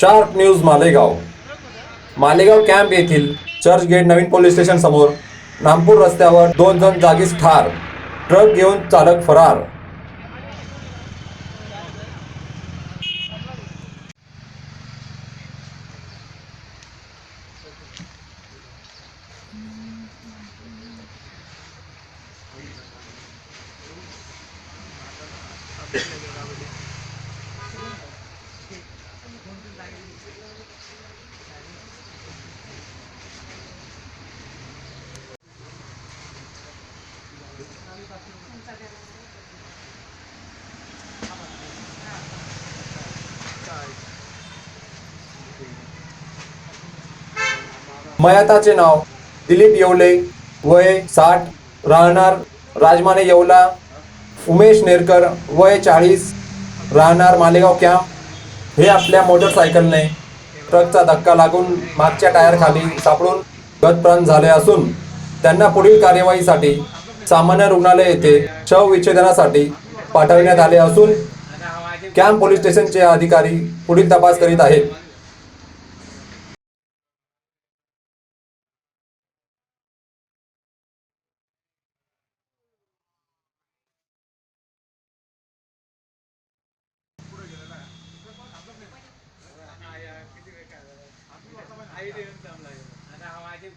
Sharp news Malegaon Malegaon camp येथील church gate नवीन police station समोर नामपूर रस्त्यावर दोन जण जागीच ठार. ट्रक घेऊन चालक फरार. मयताचे नाव, दिलीप येवले, वय साठ, राहणार राजमाने येवला, उमेश नेरकर, वय चाळीस, राहणार मालेगाव कॅम्प हे आपल्या मोटरसायकलने ट्रकचा धक्का लागून मागच्या टायरखाली सापडून गतप्राण झाले असून त्यांना पुढील कार्यवाहीसाठी सामान्य रुग्णालय येथे शव विच्छेदनासाठी पाठविण्यात आले असून कॅम्प पोलीस स्टेशनचे अधिकारी पुढील तपास करीत आहेत. काही देऊन जमला आता हा माझे